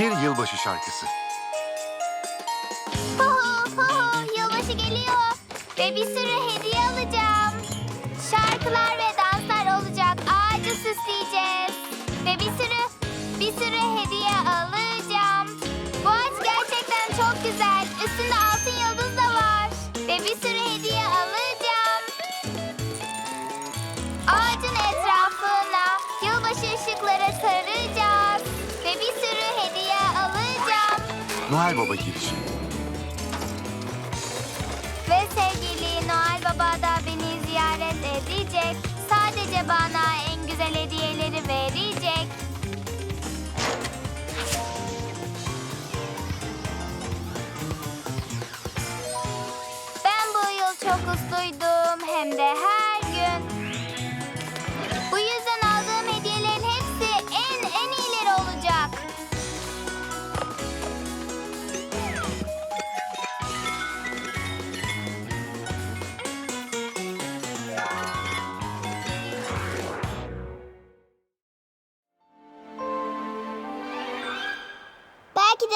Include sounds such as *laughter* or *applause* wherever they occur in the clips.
Bir yılbaşı şarkısı. Ho ho yılbaşı geliyor ve bir sürü hediye alacağım. Şarkılar ve danslar olacak. Ağacı süsleyeceğiz. Ve bir sürü bir sürü hediye alacağım. Bu ağaç gerçekten çok güzel. Üstünde altın yıldız da var. Ve bir sürü hediye alacağım. Noel Baba girişi.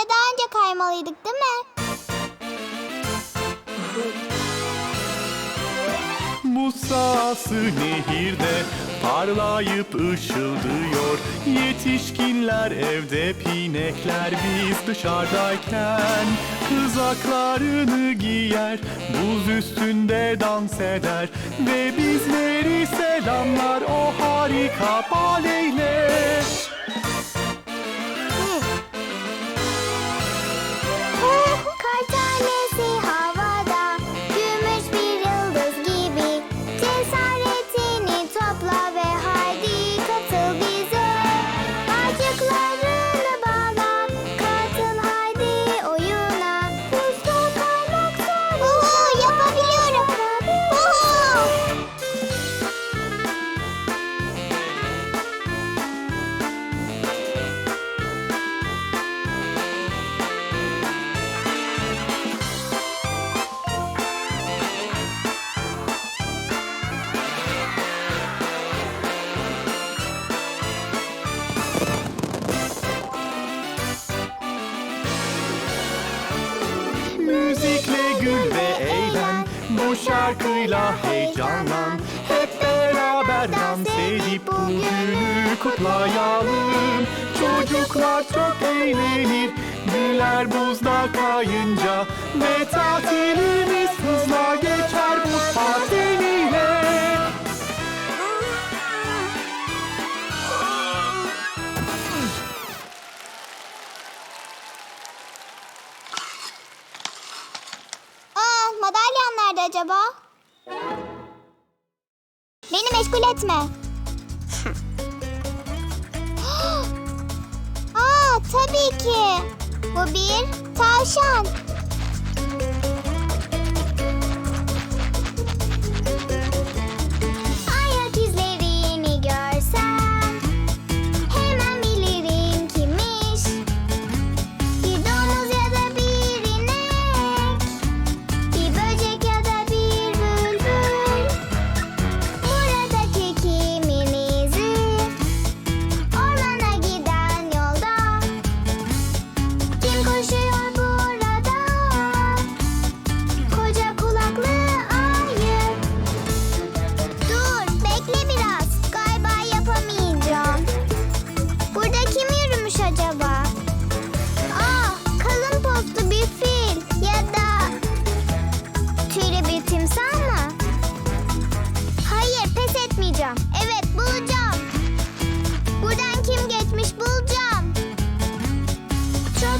Daha önce kaymalıydık değil mi? Bu sahası nehirde parlayıp ışıldıyor. Yetişkinler evde pinekler biz dışarıdayken Kızaklarını giyer buz üstünde dans eder Ve bizleri selamlar. O harika baleyle gül ve eğlen. Bu şarkıyla heyecanlan. Hep beraber dans edip bugünü kutlayalım. Çocuklar çok eğlenir. Güller buzda kayınca Ve tatilimiz hızla geçer. Bu Aa, acaba? Beni meşgul etme. *gasps* Aa, tabii ki. Bu bir tavşan.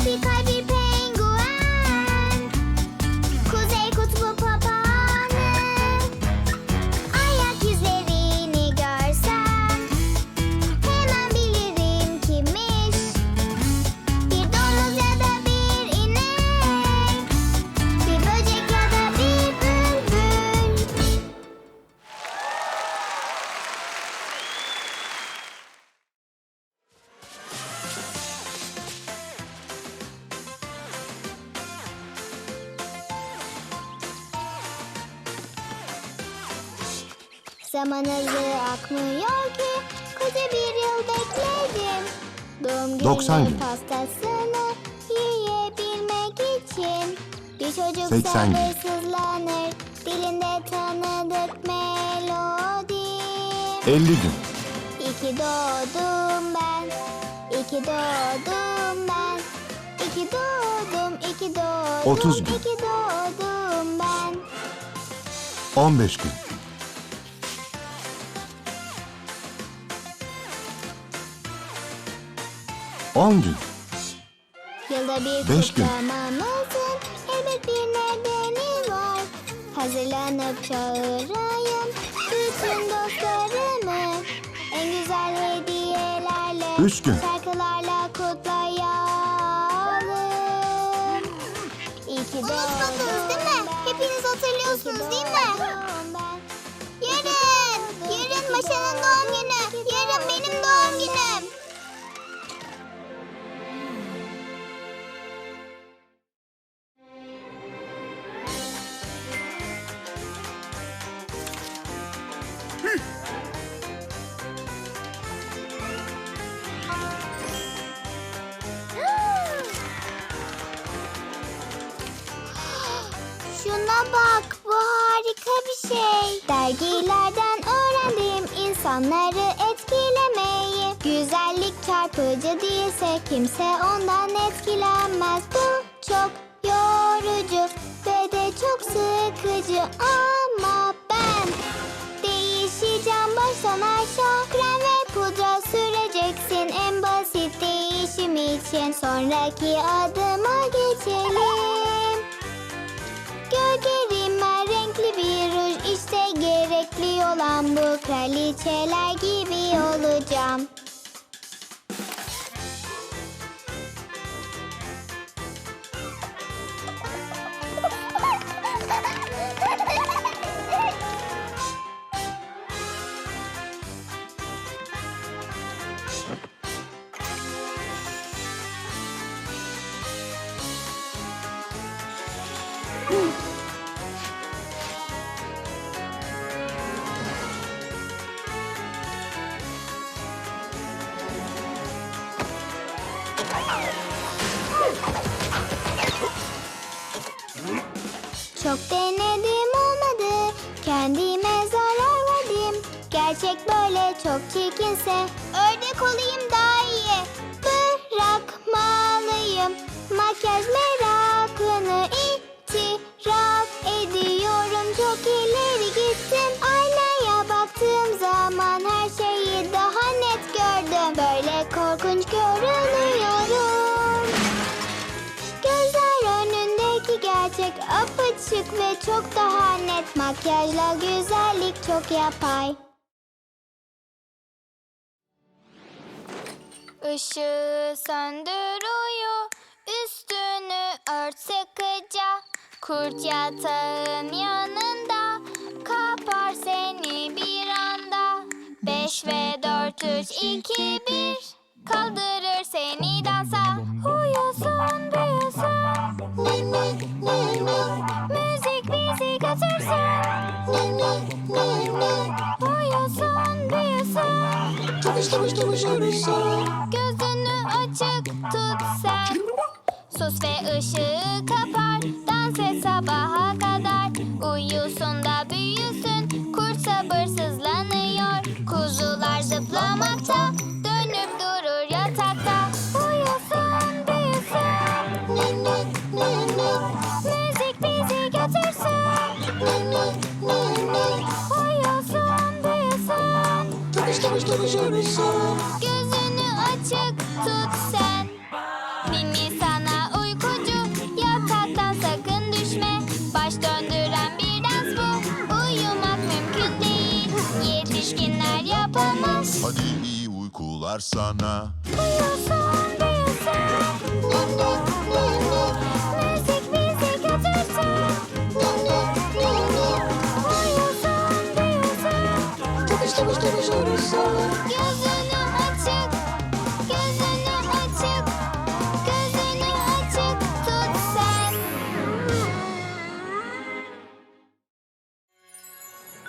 Pipi, pipi. Zaman hızlı akmıyor ki koca bir yıl bekledim. Doğum 90 günü gün. pastasını yiyebilmek için. Bir çocuk 80 gün. sabırsızlanır dilinde tanıdık melodi. 50 gün. İki doğdum ben, iki doğdum ben, iki doğdum, iki doğdum, Otuz gün. iki doğdum ben. 15 gün. 10 gün. Yılda bir Beş gün. kutlamamızın elbet bir nedeni var. Hazırlanıp çağırayım bütün dostlarımı. En güzel hediyelerle, Üç gün. şarkılarla kutlayalım. İyi ki Unutmadınız değil mi? Hepiniz hatırlıyorsunuz değil mi? Yarın, yarın Maşa'nın doğum günü. Şuna bak, bu harika bir şey. Dergilerden öğrendim insanları etkilemeyi. Güzellik çarpıcı değilse kimse ondan etkilenmez. Bu çok yorucu ve de çok sıkıcı ama ben değişeceğim baştan aşağı. Krem ve pudra süreceksin en basit değişim için. Sonraki adıma geçelim. Gerekli olan bu kraliçeler gibi olacağım. Çok çirkinse ördek olayım daha iyi. Bırakmalıyım makyaj merakını itiraf ediyorum. Çok ileri gittim. Aynaya baktığım zaman her şeyi daha net gördüm. Böyle korkunç görünüyorum. Gözler önündeki gerçek apaçık ve çok daha net Makyajla güzellik çok yapay Işığı söndür uyu Üstünü ört sıkıca. Kurt yatağın yanında Kapar seni bir anda. Beş ve dört, üç, iki, bir Kaldırır seni dansa. Uyusun büyüsün ni ni Müzik bizi götürsün büyüsün Gözünü açık tut sen. Sus ve ışığı kapar Gözünü açık tut sen. Mimi sana uykucu. Yataktan sakın düşme. Baş döndüren bir dans bu. Uyumak mümkün değil. Yetişkinler yapamaz. Hadi iyi uykular sana. Uyusun büyüsün Gözünü açık Gözünü açık Gözünü açık tut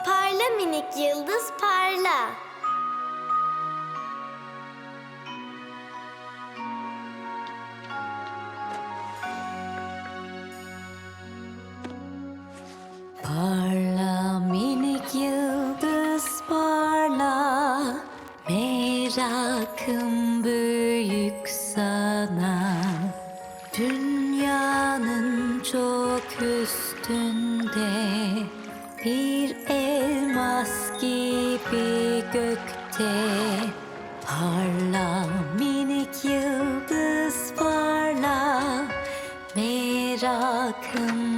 Parla minik yıldız parla. come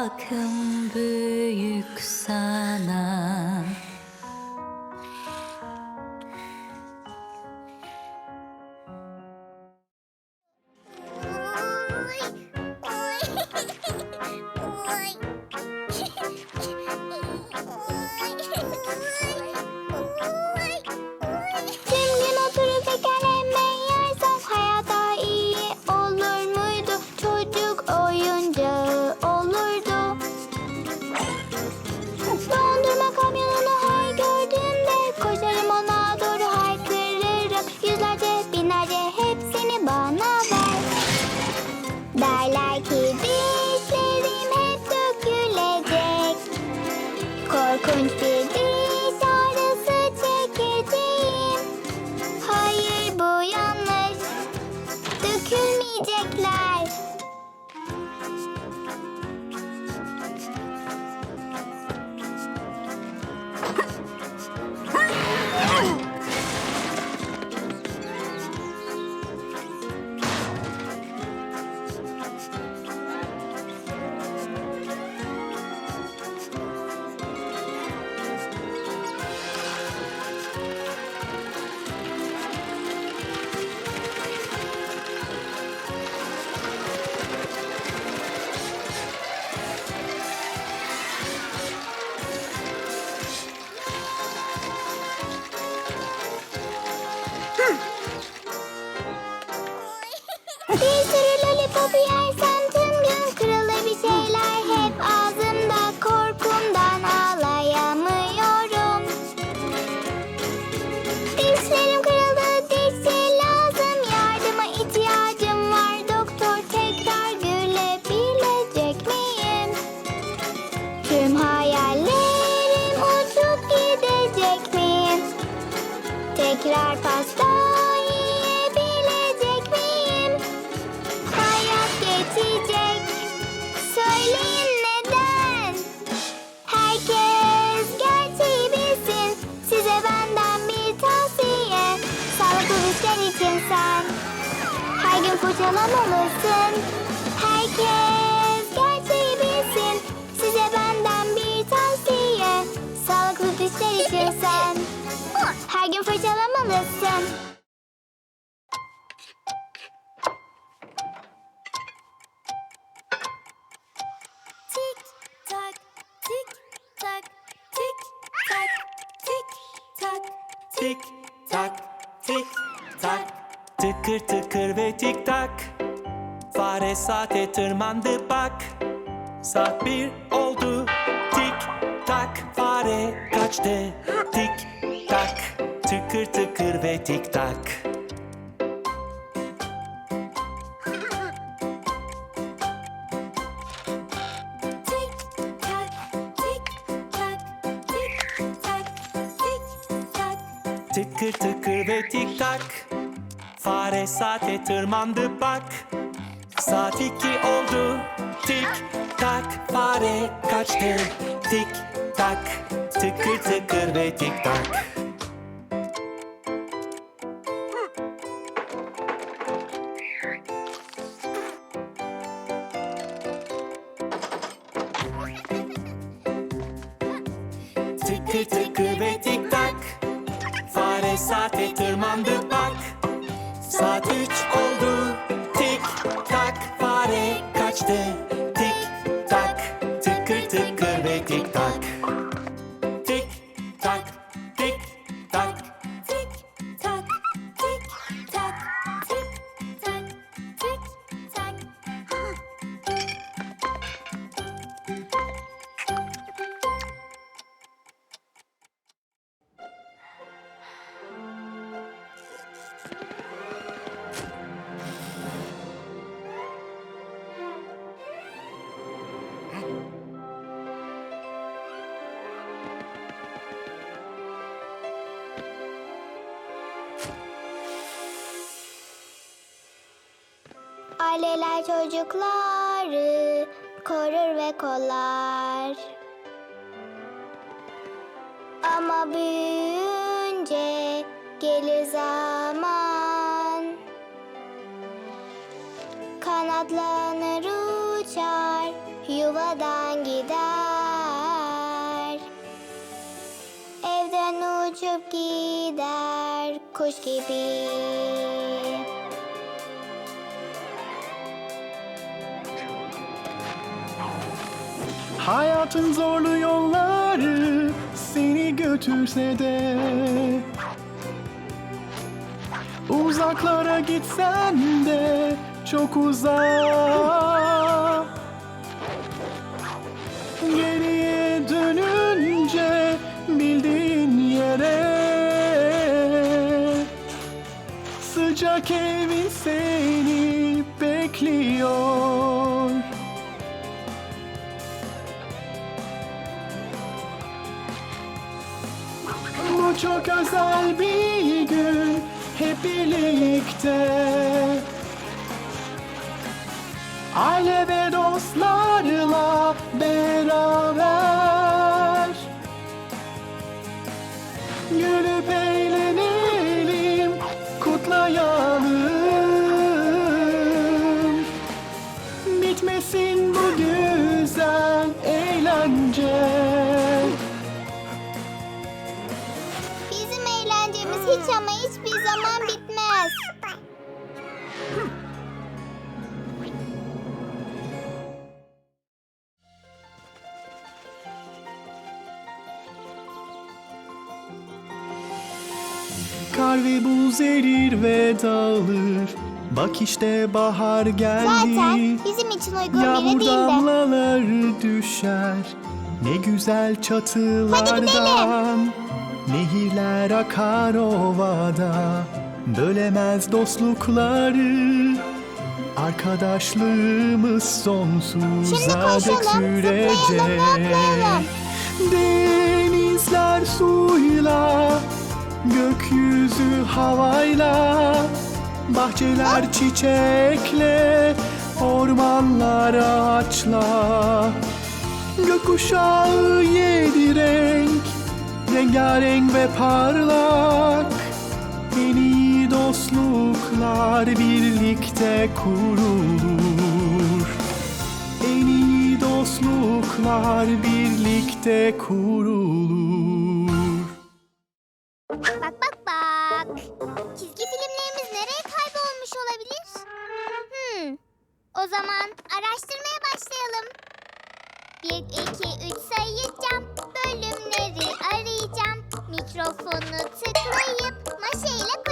Hakkım büyük sana. kocaman Herkes gerçeği bilsin. Size benden bir tavsiye. Sağlıklı dişler için sen *laughs* her gün fırçalamalısın. tik tak Fare saate tırmandı bak. Saat bir oldu tik tak Fare kaçtı tik tak Tıkır tıkır ve tik tak Fare saate tırmandı bak. Saat iki oldu Tik tak. Fare kaçtı Tik tak. Tıkır tıkır ve tik tak. Tıkır tıkır ve tik tak. Fare saate tırmandı Aileler çocukları korur ve kollar. Ama büyüyünce gelir zaman. Kanatlanır uçar, yuvadan gider. Evden uçup gider kuş gibi. Hayatın zorlu yolları seni götürse de. Uzaklara gitsen de çok uzak. Geriye dönünce bildiğin yere. Sıcak evin seni bekliyor çok özel bir gün. Hep birlikte ve buz erir ve dağılır. Bak işte bahar geldi. Zaten bizim için uygun biri Yağmur değildi. damlaları düşer. Ne güzel çatılardan. Nehirler akar ovada. Bölemez dostlukları. Arkadaşlığımız sonsuza dek sürecek. Denizler suyla Gökyüzü havayla Bahçeler çiçekle Ormanlar ağaçla. Gökkuşağı yedi renk Rengarenk ve parlak. En iyi dostluklar birlikte kurulur. En iyi dostluklar birlikte kurulur zaman araştırmaya başlayalım. 1, 2, 3 sayacağım. Bölümleri arayacağım. Mikrofonu tıklayıp maşeyle